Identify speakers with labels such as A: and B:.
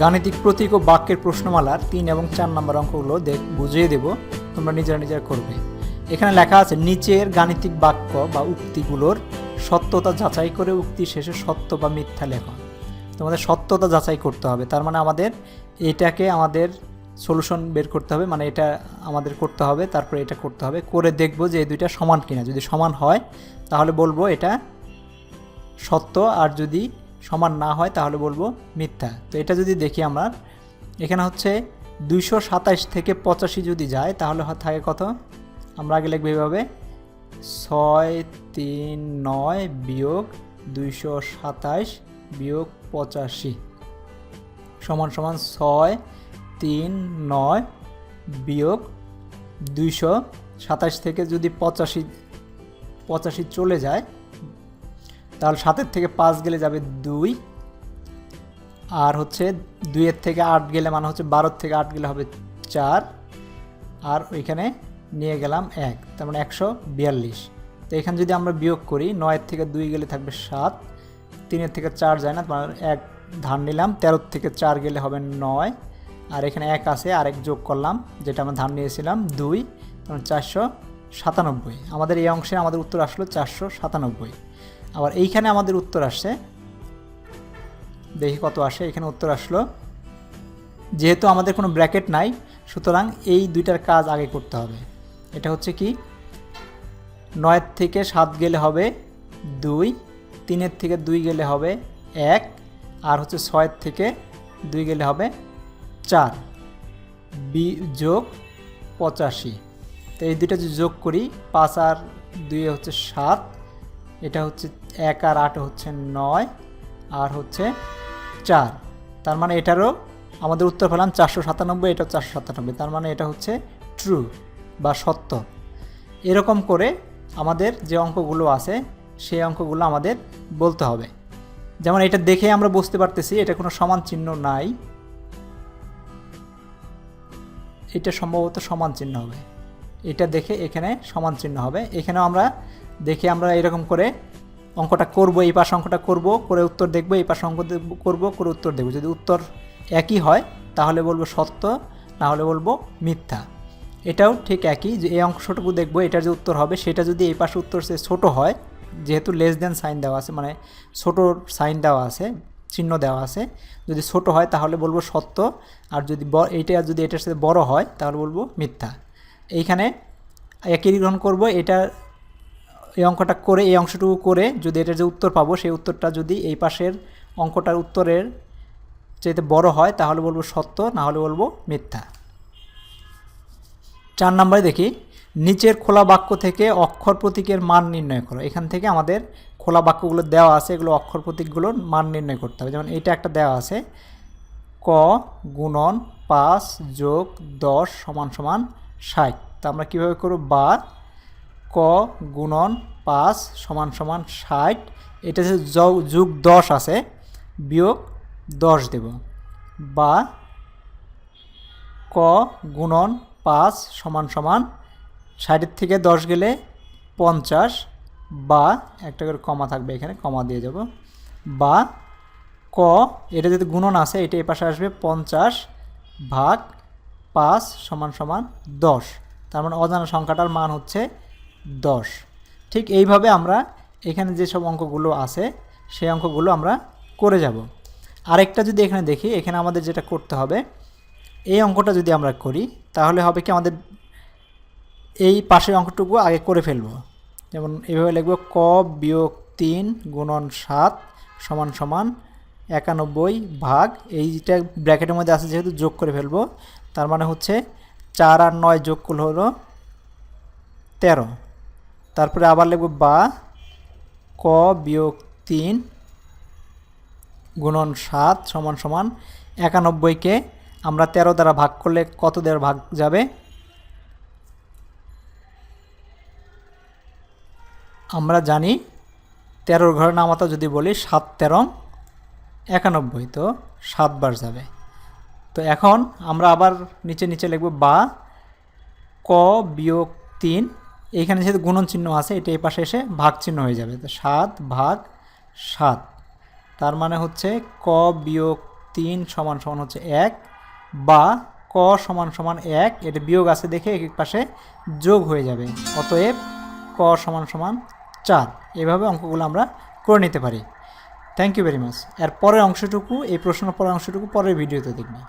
A: গাণিতিক প্রতীক ও বাক্যের প্রশ্নমালার তিন এবং চার নম্বর অঙ্কগুলো দেখ, বুঝিয়ে দেব, তোমরা নিজেরা নিজেরা করবে। এখানে লেখা আছে, নিচের গাণিতিক বাক্য বা উক্তিগুলোর সত্যতা যাচাই করে উক্তি শেষে সত্য বা মিথ্যা লেখা। তোমাদের সত্যতা যাচাই করতে হবে, তার মানে আমাদের এটাকে আমাদের সলিউশন বের করতে হবে মানে এটা আমাদের করতে হবে, তারপরে এটা করতে হবে, করে দেখব যে এই দুইটা সমান কিনা। যদি সমান হয়, তাহলে বলব এটা সত্য, আর যদি সমান না হয়, তাহলে বলব মিথ্যা। তো এটা যদি দেখি আমরা, এখানে হচ্ছে দুইশো সাতাইশ থেকে পঁচাশি যদি যায়, তাহলে থাকে কত? আমরা আগে লিখব এভাবে ছয়, তিন, নয় বিয়োগ দুইশো সাতাইশ বিয়োগ পঁচাশি। সমান সমান ছয়, তিন, নয় বিয়োগ দুইশো সাতাশ থেকে যদি পঁচাশি পঁচাশি চলে যায় তাহলে সাতের থেকে পাঁচ গেলে যাবে দুই। আর হচ্ছে দুইয়ের থেকে আট গেলে মানে হচ্ছে বারোর থেকে আট গেলে হবে চার। আর ওইখানে নিয়ে গেলাম এক, তার মানে একশো বিয়াল্লিশ। তো এখানে যদি আমরা বিয়োগ করি, নয়ের থেকে দুই গেলে থাকবে সাত, তিনের থেকে চার যায় না তোমার এক ধান নিলাম, তেরোর থেকে চার গেলে হবে নয়। আর এখানে এক আছে, আরেক যোগ করলাম, যেটা আমরা ধান নিয়েছিলাম দুই তখন চারশো সাতানব্বই। আমাদের এই অংশে আমাদের উত্তর আসলো চারশো সাতানব্বই। আবার এইখানে আমাদের উত্তর আসছে। দেখি কত আসে, এখানে উত্তর আসলো। যেহেতু আমাদের কোনো ব্র্যাকেট নাই, সুতরাং এই দুইটার কাজ আগে করতে হবে। এটা হচ্ছে কি? নয়ের থেকে সাত গেলে হবে দুই, তিনের থেকে দুই গেলে হবে এক, আর হচ্ছে ছয়ের থেকে দুই গেলে হবে চার। বি যোগ পঁচাশি। তো এই দুইটা যদি যোগ করি, পাঁচ আর দুই হচ্ছে সাত। এটা হচ্ছে এক আর আট হচ্ছে নয়, আর হচ্ছে চার। তার মানে এটারও আমাদের উত্তর পেলাম চারশো সাতানব্বই এটা চারশো সাতানব্বই। তার মানে এটা হচ্ছে ট্রু বা সত্য। এরকম করে আমাদের যে অঙ্কগুলো আছে, সেই অঙ্কগুলো আমাদের বলতে হবে। যেমন এটা দেখে আমরা বুঝতে পারতেছি, এটা কোনো সমান চিহ্ন নাই। এটা সম্ভবত সমান চিহ্ন হবে। এটা দেখে এখানে সমান চিহ্ন হবে। এখানেও আমরা দেখে আমরা এরকম করে অঙ্কটা করব, এই পাশে অঙ্কটা করব, করে উত্তর দেখব, এই পাশে অঙ্ক করব, করে উত্তর দেখব। যদি উত্তর একই হয়, তাহলে বলব সত্য, না হলে বলব মিথ্যা। এটাও ঠিক একই যে এই অংশটুকু দেখব, এটার যে উত্তর হবে, সেটা যদি এই পাশে উত্তর সে ছোটো হয়, যেহেতু লেস দেন সাইন দেওয়া আছে মানে ছোটো সাইন দেওয়া আছে, চিহ্ন দেওয়া আছে, যদি ছোট হয়, তাহলে বলব সত্য, আর যদি এইটা যদি এটার সাথে বড় হয়, তাহলে বলব মিথ্যা। এইখানে একই গ্রহণ করব, এটা এই অঙ্কটা করে, এই অংশটুকু করে যদি এটার যে উত্তর পাবো, সেই উত্তরটা যদি এই পাশের অঙ্কটার উত্তরের চাইতে বড় হয়, তাহলে বলব সত্য, না হলে বলব মিথ্যা। চার নম্বরে দেখি, নিচের খোলা বাক্য থেকে অক্ষর প্রতীকের মান নির্ণয় করো। এখান থেকে আমাদের খোলা বাক্যগুলো দেওয়া আছে, এগুলো অক্ষর প্রতীকগুলোর মান নির্ণয় করতে হবে। যেমন এটা একটা দেওয়া আছে, ক গুণন পাঁচ যোগ দশ সমান সমান ষাট। তা আমরা কীভাবে করব? বা ক গুণন পাঁচ সমান সমান ষাট। এটা যে যুগ দশ আছে, বিয়োগ দশ দেব। বা ক গুণন পাঁচ সমান সমান ষাটের থেকে দশ গেলে পঞ্চাশ। বা একটা করে কমা থাকবে, এখানে কমা দিয়ে যাব বা ক, এটা যদি গুণন আছে, এটা এই পাশে আসবে পঞ্চাশ ভাগ পাঁচ সমান সমান দশ। তার মানে অজানা সংখ্যাটার মান হচ্ছে দশ। ঠিক এইভাবে আমরা এখানে যেসব অঙ্কগুলো আছে, সেই অঙ্কগুলো আমরা করে যাব। আরেকটা যদি এখানে দেখি, এখানে আমাদের যেটা করতে হবে, এই অঙ্কটা যদি আমরা করি, তাহলে হবে কি আমাদের এই পাশের অঙ্কটুকু আগে করে ফেলব। যেমন এইভাবে লিখব, ক বিয়োগ তিন গুণন সাত সমান সমান একানব্বই ভাগ, এইটা ব্র্যাকেটের মধ্যে আছে যেহেতু যোগ করে ফেলব, তার মানে হচ্ছে চার আর নয় যোগ করলে হলো তেরো। তারপরে আবার লিখব বা, ক বিয়োগ তিন গুণন সাত সমান সমান একানব্বইকে আমরা তেরো দ্বারা ভাগ করলে কত দ্বারা ভাগ যাবে? আমরা জানি তেরোর ঘরের নামাতা যদি বলি সাত তেরো, একানব্বই, তো সাতবার যাবে। তো এখন আমরা আবার নিচে নিচে লিখব বা, ক বিয়োগ তিন এইখানে যেহেতু গুণন চিহ্ন আছে, এটা এই পাশে এসে ভাগ চিহ্ন হয়ে যাবে। তো সাত ভাগ সাত, তার মানে হচ্ছে ক বিয়োগ তিন সমান সমান হচ্ছে এক বা ক সমান সমান এক, এটা বিয়োগ আছে দেখে এক এক পাশে যোগ হয়ে যাবে। অতএব ক সমান সমান চার, এভাবে অঙ্কগুলো আমরা করে নিতে পারি। থ্যাংক ইউ ভেরি মাচ এর পরের অংশটুকু, এই প্রশ্নের পরের অংশটুকু পরের ভিডিওতে দেখবে